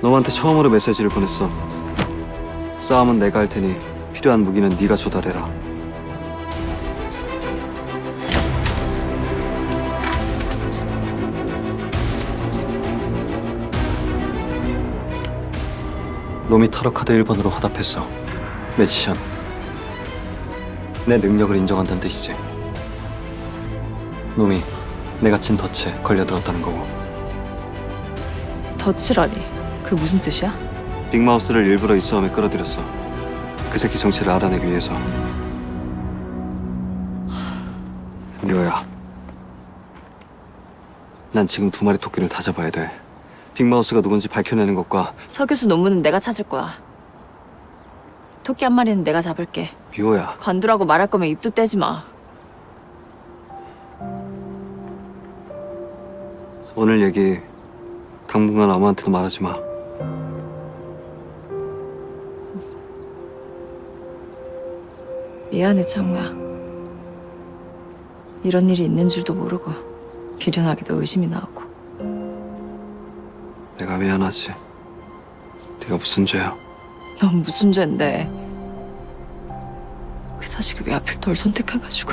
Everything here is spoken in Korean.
놈한테 처음으로 메시지를 보냈어. 싸움은 내가 할 테니 필요한 무기는 네가 조달해라. 놈이 타로 카드 1번으로 화답했어. 매지션. 내 능력을 인정한다는 뜻이지. 놈이 내가 친 덫에 걸려들었다는 거고. 덫이라니. 그 무슨 뜻이야? 빅마우스를 일부러 이 싸움에 끌어들였어. 그 새끼 정체를 알아내기 위해서. 료야. 난 지금 두 마리 토끼를 다 잡아야 돼. 빅마우스가 누군지 밝혀내는 것과 서 교수 논문은 내가 찾을 거야. 토끼 한 마리는 내가 잡을게. 비호야. 관두라고 말할 거면 입도 떼지 마. 오늘 얘기 당분간 아무한테도 말하지 마. 미안해, 창우야. 이런 일이 있는 줄도 모르고 비련하게도 의심이 나오고. 내가 미안하지. 네가 무슨 죄야? 넌 무슨 죄인데? 그 자식이 왜 하필 널 선택해가지고?